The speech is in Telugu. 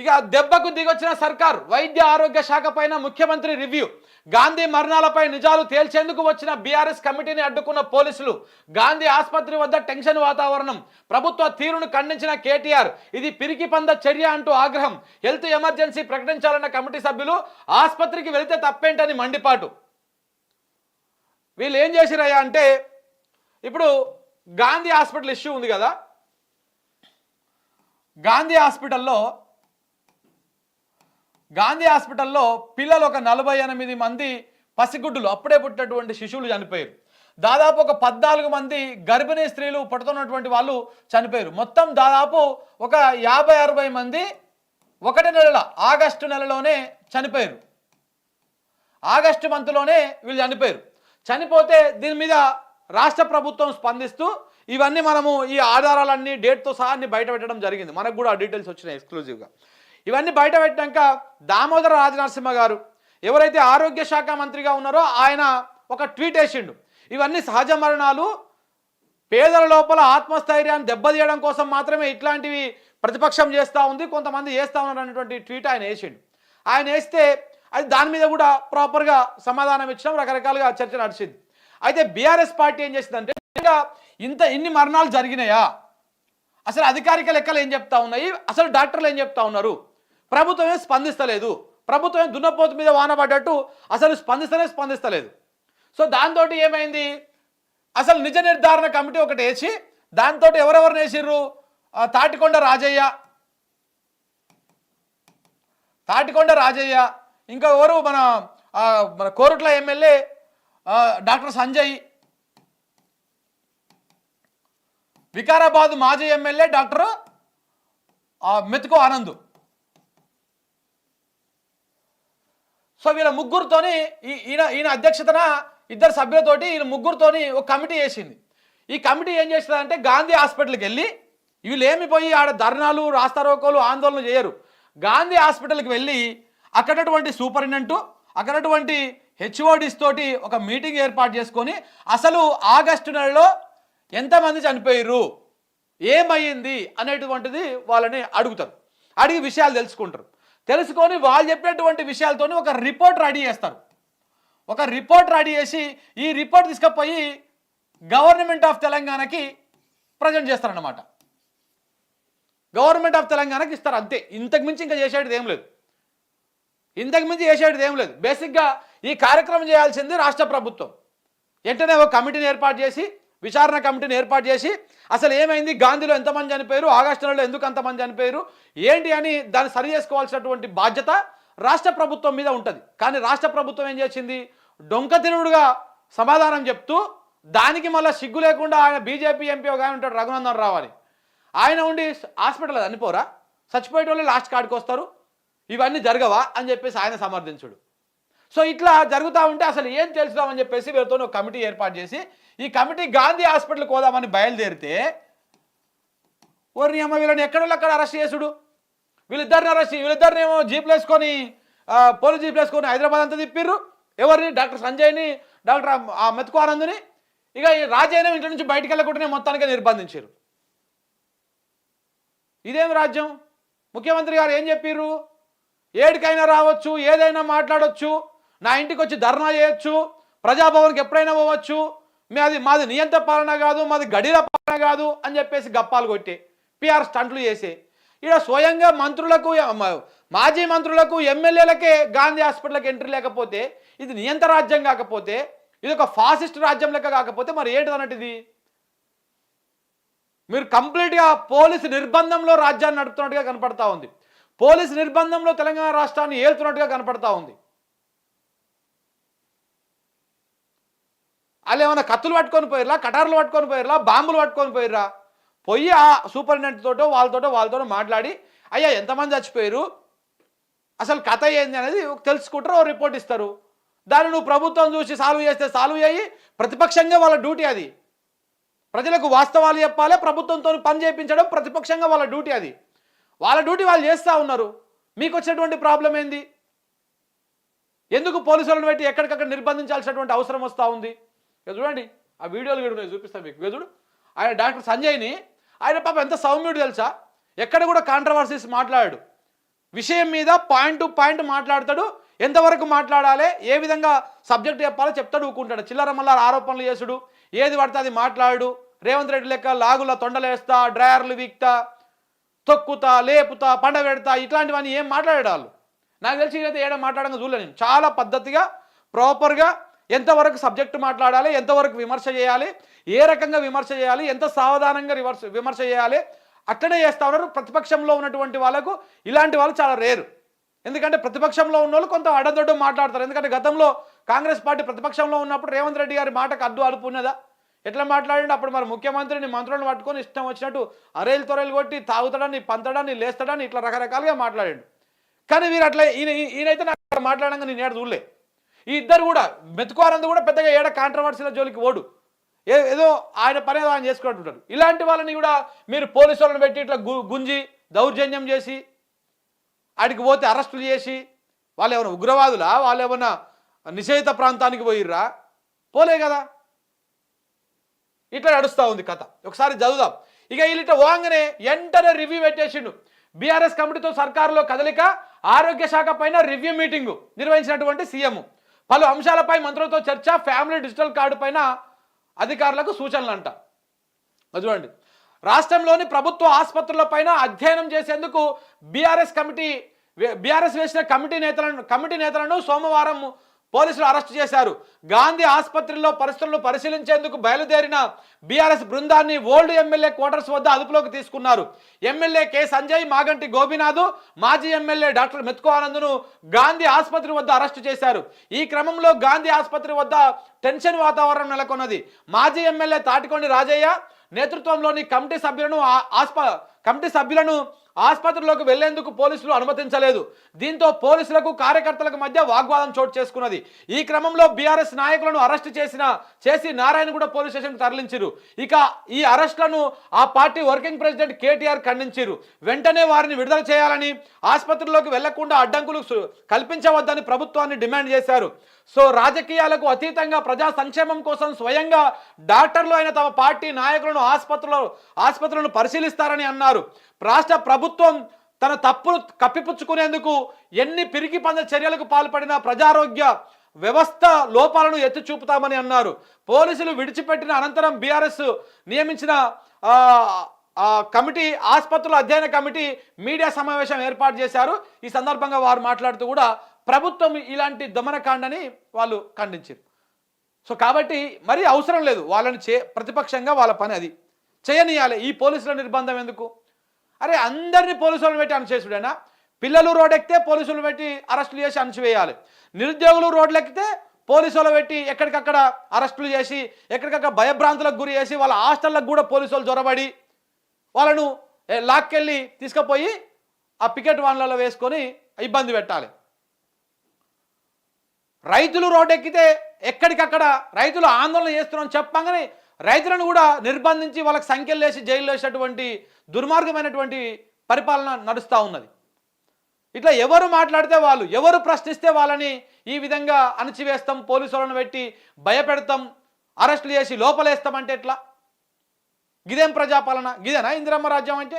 ఇక దెబ్బకు దిగొచ్చిన సర్కార్ వైద్య ఆరోగ్య శాఖ పైన ముఖ్యమంత్రి రివ్యూ. గాంధీ మరణాలపై నిజాలు తేల్చేందుకు వచ్చిన బీఆర్ఎస్ కమిటీని అడ్డుకున్న పోలీసులు గాంధీ ఆసుపత్రి వద్ద టెన్షన్ వాతావరణం ప్రభుత్వ తీరును ఖండించిన కేటీఆర్ ఇది పిరికి పంద చర్య అంటూ ఆగ్రహం. హెల్త్ ఎమర్జెన్సీ ప్రకటించాలన్న కమిటీ సభ్యులు ఆసుపత్రికి వెళితే తప్పేంటని మండిపాటు. వీళ్ళు ఏం చేసిరయ్యా అంటే ఇప్పుడు గాంధీ హాస్పిటల్ ఇష్యూ ఉంది కదా. గాంధీ హాస్పిటల్లో గాంధీ హాస్పిటల్లో పిల్లలు ఒక నలభై ఎనిమిది మంది పసిగుడ్డులు అప్పుడే పుట్టినటువంటి శిశువులు చనిపోయారు. దాదాపు ఒక పద్నాలుగు మంది గర్భిణీ స్త్రీలు పుడుతున్నటువంటి వాళ్ళు చనిపోయారు. మొత్తం దాదాపు ఒక యాభై అరవై మంది ఒకటి నెలల ఆగస్టు నెలలోనే చనిపోయారు. ఆగస్టు మంత్లోనే వీళ్ళు చనిపోయారు. చనిపోతే దీని మీద రాష్ట్ర ప్రభుత్వం స్పందిస్తూ ఇవన్నీ మనము ఈ ఆధారాలన్నీ డేట్తో సహా అన్ని బయట పెట్టడం జరిగింది. మనకు కూడా ఆ డీటెయిల్స్ వచ్చినాయి ఎక్స్క్లూజివ్గా. ఇవన్నీ బయట పెట్టాక దామోదర రాజనరసింహ గారు ఎవరైతే ఆరోగ్య శాఖ మంత్రిగా ఉన్నారో ఆయన ఒక ట్వీట్ వేసిండు. ఇవన్నీ సహజ మరణాలు. పేదల లోపల ఆత్మస్థైర్యాన్ని దెబ్బతీయడం కోసం మాత్రమే ఇట్లాంటివి ప్రతిపక్షం చేస్తూ ఉంది కొంతమంది చేస్తూ ఉన్నారు అనేటువంటి ట్వీట్ ఆయన వేసిండు. ఆయన వేస్తే అది దాని మీద కూడా ప్రాపర్గా సమాధానం ఇచ్చడం రకరకాలుగా చర్చ నడిచింది. అయితే బీఆర్ఎస్ పార్టీ ఏం చేసిందంటే ఇంత ఇన్ని మరణాలు జరిగినాయా? అసలు అధికారిక లెక్కలు ఏం చెప్తా ఉన్నాయి? అసలు డాక్టర్లు ఏం చెప్తా ఉన్నారు? ప్రభుత్వమే స్పందిస్తలేదు. ప్రభుత్వమే దున్నపోతు మీద వాన పడ్డట్టు అసలు స్పందిస్తనే స్పందిస్తలేదు. సో దాంతో ఏమైంది? అసలు నిజ నిర్ధారణ కమిటీ ఒకటి వేసి దాంతో ఎవరెవరు వేసిర్రు? తాటికొండ రాజయ్య. తాటికొండ రాజయ్య. ఇంకా ఎవరు? మన మన కోరుట్ల ఎమ్మెల్యే డాక్టర్ సంజయ్. వికారాబాద్ మాజీ ఎమ్మెల్యే డాక్టర్ మెతుకు ఆనంద్. సో వీళ్ళ ముగ్గురుతోని ఈ- ఈయన ఈయన అధ్యక్షతన ఇద్దరు సభ్యులతోటి ఈయన ముగ్గురుతోని ఒక కమిటీ వేసింది. ఈ కమిటీ ఏం చేసినారంటే గాంధీ హాస్పిటల్కి వెళ్ళి వీళ్ళు ఏమి పోయి ఆడ ధర్నాలు రాస్తారోకోలు ఆందోళన చేయరు. గాంధీ హాస్పిటల్కి వెళ్ళి అక్కడటువంటి సూపరింటెండెంట్ అక్కడటువంటి హెచ్ఓడిస్ తోటి ఒక మీటింగ్ ఏర్పాటు చేసుకొని అసలు ఆగస్టు నెలలో ఎంతమంది చనిపోయారు ఏమయ్యింది? అనేటువంటిది వాళ్ళని అడుగుతారు. అడిగి విషయాలు తెలుసుకుంటారు. తెలుసుకొని వాళ్ళు చెప్పినటువంటి విషయాలతోని ఒక రిపోర్ట్ రెడీ చేస్తారు. ఒక రిపోర్ట్ రెడీ చేసి ఈ రిపోర్ట్ తీసుకుపోయి గవర్నమెంట్ ఆఫ్ తెలంగాణకి ప్రజెంట్ చేస్తారన్నమాట. గవర్నమెంట్ ఆఫ్ తెలంగాణకి ఇస్తారు అంతే. ఇంతకుమించి ఇంకా చేసేటిది ఏం లేదు. ఇంతకుమించి చేసేటిది ఏం లేదు. బేసిక్గా ఈ కార్యక్రమం చేయాల్సింది రాష్ట్ర ప్రభుత్వం. వెంటనే ఒక కమిటీని ఏర్పాటు చేసి విచారణ కమిటీని ఏర్పాటు చేసి అసలు ఏమైంది? గాంధీలో ఎంతమంది చనిపోయారు? ఆగస్టు నెలలో ఎందుకు అంతమంది చనిపోయారు? ఏంటి అని దాన్ని సరి చేసుకోవాల్సినటువంటి బాధ్యత రాష్ట్ర ప్రభుత్వం మీద ఉంటుంది. కానీ రాష్ట్ర ప్రభుత్వం ఏం చేసింది? డొంకతిరుడుగా సమాధానం చెప్తూ దానికి మళ్ళీ సిగ్గు లేకుండా ఆయన బీజేపీ ఎంపీ ఒక ఆయన ఉంటాడు రఘునందన్ రావు అని. ఆయన ఉండి హాస్పిటల్ చనిపోరా చచ్చిపోయేట వాళ్ళు లాస్ట్ కాడికి వస్తారు. ఇవన్నీ జరగవా? అని చెప్పేసి ఆయన సమర్థించుడు. సో ఇట్లా జరుగుతూ ఉంటే అసలు ఏం తెలుసుదామని చెప్పేసి వీళ్ళతో ఒక కమిటీ ఏర్పాటు చేసి ఈ కమిటీ గాంధీ హాస్పిటల్కి పోదామని బయలుదేరితే ఓరి అమ్మ వీళ్ళని ఎక్కడో అక్కడ అరెస్ట్ చేసుడు? వీళ్ళిద్దరిని అరెస్ట్ వీళ్ళిద్దరిని ఏమో జీప్లు వేసుకొని పోలీస్ జీప్లు వేసుకొని హైదరాబాద్ అంతా తిప్పిర్రు. ఎవరిని? డాక్టర్ సంజయ్ని డాక్టర్ ఆ- మెతుకు ఇక ఈ ఇంటి నుంచి బయటికి వెళ్ళకుండానే మొత్తానికి నిర్బంధించారు. ఇదేం రాజ్యం? ముఖ్యమంత్రి గారు ఏం చెప్పిర్రు? ఏడికైనా రావచ్చు ఏదైనా మాట్లాడవచ్చు నా ఇంటికి వచ్చి ధర్నా చేయొచ్చు ప్రజాభవన్కి ఎప్పుడైనా పోవచ్చు మాది మాది నియంత్ర పాలన కాదు మాది గడిల పాలన కాదు అని చెప్పేసి గప్పాలు కొట్టే పిఆర్ స్టంట్లు చేసే. ఇక్కడ స్వయంగా మంత్రులకు మాజీ మంత్రులకు ఎమ్మెల్యేలకే గాంధీ హాస్పిటల్కి ఎంట్రీ లేకపోతే ఇది నియంత్ర రాజ్యం కాకపోతే ఇది ఒక ఫాసిస్ట్ రాజ్యం లెక్క కాకపోతే మరి ఏంటిది అన్నట్టు ఇది? మీరు కంప్లీట్గా పోలీసు నిర్బంధంలో రాజ్యాన్ని నడుపుతున్నట్టుగా కనపడతా ఉంది. పోలీసు నిర్బంధంలో తెలంగాణ రాష్ట్రాన్ని ఏలుతున్నట్టుగా కనపడతా ఉంది. వాళ్ళు ఏమైనా కత్తులు పట్టుకొని పోయిర్రా కటార్లు పట్టుకొని పోయిర్రా బాంబులు పట్టుకొని పోయిర్రా? పోయి ఆ సూపరింటెండెంట్ తోటో వాళ్ళతోటో వాళ్ళతోటో మాట్లాడి అయ్యా ఎంతమంది చచ్చిపోయారు అసలు కథ ఏంది అనేది తెలుసుకుంటారు ఓ రిపోర్ట్ ఇస్తారు. దాన్ని నువ్వు ప్రభుత్వం చూసి సాల్వ్ చేస్తే సాల్వ్ అయ్యి ప్రతిపక్షంగా వాళ్ళ డ్యూటీ అది. ప్రజలకు వాస్తవాలు చెప్పాలి ప్రభుత్వంతో పని చేయించడం ప్రతిపక్షంగా వాళ్ళ డ్యూటీ అది. వాళ్ళ డ్యూటీ వాళ్ళు చేస్తూ ఉన్నారు. మీకు వచ్చినటువంటి ప్రాబ్లం ఏంది? ఎందుకు పోలీసులను పెట్టి ఎక్కడికక్కడ నిర్బంధించాల్సినటువంటి అవసరం వస్తూ ఉంది? ఇక చూడండి ఆ వీడియోలు కూడా నేను చూపిస్తాను మీకు. ఇక చూడు ఆయన డాక్టర్ సంజయ్ని ఆయన పాప ఎంత సౌమ్యుడు తెలుసా? ఎక్కడ కూడా కాంట్రవర్సీస్ మాట్లాడాడు విషయం మీద పాయింట్ టు పాయింట్ మాట్లాడతాడు. ఎంతవరకు మాట్లాడాలి ఏ విధంగా సబ్జెక్ట్ చెప్పాలో చెప్తాడు ఊకుంటాడు. చిల్లర మల్ల ఆరోపణలు చేసుడు. ఏది పడితే అది మాట్లాడు. రేవంత్ రెడ్డి లెక్క లాగుల తొండలేస్తా డ్రయర్లు వీక్తా తొక్కుతా లేపుతా పండబెడతా ఇట్లాంటివన్నీ ఏం మాట్లాడేవాళ్ళు నాకు తెలిసి అయితే ఏడ మాట్లాడంగా చూడలేదు నేను. చాలా పద్ధతిగా ప్రాపర్గా ఎంతవరకు సబ్జెక్టు మాట్లాడాలి ఎంతవరకు విమర్శ చేయాలి ఏ రకంగా విమర్శ చేయాలి ఎంత సావధానంగా రివర్స్ విమర్శ చేయాలి అట్లనే చేస్తా ఉన్నారు. ప్రతిపక్షంలో ఉన్నటువంటి వాళ్ళకు ఇలాంటి వాళ్ళు చాలా రేరు. ఎందుకంటే ప్రతిపక్షంలో ఉన్న వాళ్ళు కొంత అడదొడ్డు మాట్లాడతారు. ఎందుకంటే గతంలో కాంగ్రెస్ పార్టీ ప్రతిపక్షంలో ఉన్నప్పుడు రేవంత్ రెడ్డి గారి మాటకు అడ్డు అడుపు ఉన్నదా? ఎట్లా మాట్లాడండి? అప్పుడు మరి ముఖ్యమంత్రిని మంత్రులను పట్టుకొని ఇష్టం వచ్చినట్టు అరేలు తొరలు కొట్టి తాగుతాడని పంతడాన్ని లేస్తాడని ఇట్లా రకరకాలుగా మాట్లాడాడు. కానీ వీరు అట్లా ఈయన ఈయనైతే నాకు మాట్లాడంగా నేను ఏడు చూడలే. ఈ ఇద్దరు కూడా మెతుకోవాలందు కూడా పెద్దగా ఏడ కాంట్రవర్సీల జోలికి ఓడు. ఏదో ఆయన పని ఆయన చేసుకుంటుంటారు ఇలాంటి వాళ్ళని కూడా మీరు పోలీసు వాళ్ళని పెట్టి ఇట్లా గు- గుంజి దౌర్జన్యం చేసి ఆడికి పోతే అరెస్టులు చేసి వాళ్ళు ఏమైనా ఉగ్రవాదులా? వాళ్ళు ఏమైనా నిషేధిత ప్రాంతానికి పోయిర్రా? పోలే కదా. ఇట్లా నడుస్తూ ఉంది కథ. ఒకసారి చదువుదాం. ఇక వీళ్ళు వాంగనే ఎంటర్ వెంటనే రివ్యూ పెట్టేసిండు. బీఆర్ఎస్ కమిటీతో సర్కారులో కదలిక ఆరోగ్య శాఖ పైన రివ్యూ మీటింగు నిర్వహించినటువంటి సీఎం. పలు అంశాలపై మంత్రులతో చర్చ ఫ్యామిలీ డిజిటల్ కార్డు పైన అధికారులకు సూచనలు అంట చూడండి. రాష్ట్రంలోని ప్రభుత్వ ఆసుపత్రులపైన అధ్యయనం చేసేందుకు బీఆర్ఎస్ కమిటీ బీఆర్ఎస్ వేసిన కమిటీ నేతలను కమిటీ నేతలను సోమవారం పోలీసులు అరెస్టు చేశారు. గాంధీ ఆసుపత్రిలో పరిస్థితులను పరిశీలించేందుకు బయలుదేరిన బీఆర్ఎస్ బృందాన్ని ఓల్డ్ ఎమ్మెల్యే క్వార్టర్స్ వద్ద అదుపులోకి తీసుకున్నారు. MLA K. సంజయ్ మాగంటి గోపినాథ్ మాజీ ఎమ్మెల్యే డాక్టర్ మెత్కో ఆనంద్ను గాంధీ ఆసుపత్రి వద్ద అరెస్టు చేశారు. ఈ క్రమంలో గాంధీ ఆసుపత్రి వద్ద టెన్షన్ వాతావరణం నెలకొన్నది. మాజీ ఎమ్మెల్యే తాటికొండి రాజయ్య నేతృత్వంలోని కమిటీ సభ్యులను ఆస్ప కమిటీ సభ్యులను ఆసుపత్రిలోకి వెళ్ళేందుకు పోలీసులు అనుమతించలేదు. దీంతో పోలీసులకు కార్యకర్తలకు మధ్య వాగ్వాదం చోటు చేసుకున్నది. ఈ క్రమంలో బీఆర్ఎస్ నాయకులను అరెస్ట్ చేసిన చేసి నారాయణగూడ పోలీస్ స్టేషన్కు తరలించారు. ఇక ఈ అరెస్టులను ఆ పార్టీ వర్కింగ్ ప్రెసిడెంట్ కేటీఆర్ ఖండించారు. వెంటనే వారిని విడుదల చేయాలని ఆసుపత్రిలోకి వెళ్ళకుండా అడ్డంకులు కల్పించవద్దని ప్రభుత్వాన్ని డిమాండ్ చేశారు. సో రాజకీయాలకు అతీతంగా ప్రజా సంక్షేమం కోసం స్వయంగా డాక్టర్లు అయిన తమ పార్టీ నాయకులను ఆసుపత్రులు ఆసుపత్రులను పరిశీలిస్తారని అన్నారు. రాష్ట్ర ప్రభుత్వం తన తప్పులు కప్పిపుచ్చుకునేందుకు ఎన్ని పిరికి పంద చర్యలకు పాల్పడిన ప్రజారోగ్య వ్యవస్థ లోపాలను ఎత్తి చూపుతామని అన్నారు. పోలీసులు విడిచిపెట్టిన అనంతరం బీఆర్ఎస్ నియమించిన కమిటీ ఆసుపత్రుల అధ్యయన కమిటీ మీడియా సమావేశం ఏర్పాటు చేశారు. ఈ సందర్భంగా వారు మాట్లాడుతూ కూడా ప్రభుత్వం ఇలాంటి దమనకాండని వాళ్ళు ఖండించారు. సో కాబట్టి మరీ అవసరం లేదు. వాళ్ళని చే ప్రతిపక్షంగా వాళ్ళ పని అది. చేయనీయాలి. ఈ పోలీసుల నిర్బంధం ఎందుకు? అరే అందరినీ పోలీసులను పెట్టి అణచేసుడైనా పిల్లలు రోడ్ ఎక్కితే పోలీసులు పెట్టి అరెస్టులు చేసి అణచివేయాలి. నిరుద్యోగులు రోడ్లు ఎక్కితే పోలీసులు పెట్టి ఎక్కడికక్కడ అరెస్టులు చేసి ఎక్కడికక్కడ భయభ్రాంతులకు గురి చేసి వాళ్ళ హాస్టళ్ళకు కూడా పోలీసులు జొరబడి వాళ్ళను లాక్కెళ్ళి తీసుకుపోయి ఆ పికెట్ వాన్లలో వేసుకొని ఇబ్బంది పెట్టాలి. రైతులు రోడ్డెక్కితే ఎక్కడికక్కడ రైతులు ఆందోళన చేస్తున్నారని చెప్పగానే రైతులను కూడా నిర్బంధించి వాళ్ళకి సంఖ్యలు వేసి జైల్లో వేసేటువంటి దుర్మార్గమైనటువంటి పరిపాలన నడుస్తూ ఉన్నది. ఇట్లా ఎవరు మాట్లాడితే వాళ్ళు ఎవరు ప్రశ్నిస్తే వాళ్ళని ఈ విధంగా అణచివేస్తాం పోలీసు వాళ్ళని పెట్టి భయపెడతాం అరెస్టులు చేసి లోపలేస్తామంటే ఎట్లా? గిదేం ప్రజాపాలన? గిదేనా ఇందిరమ్మ రాజ్యం అంటే?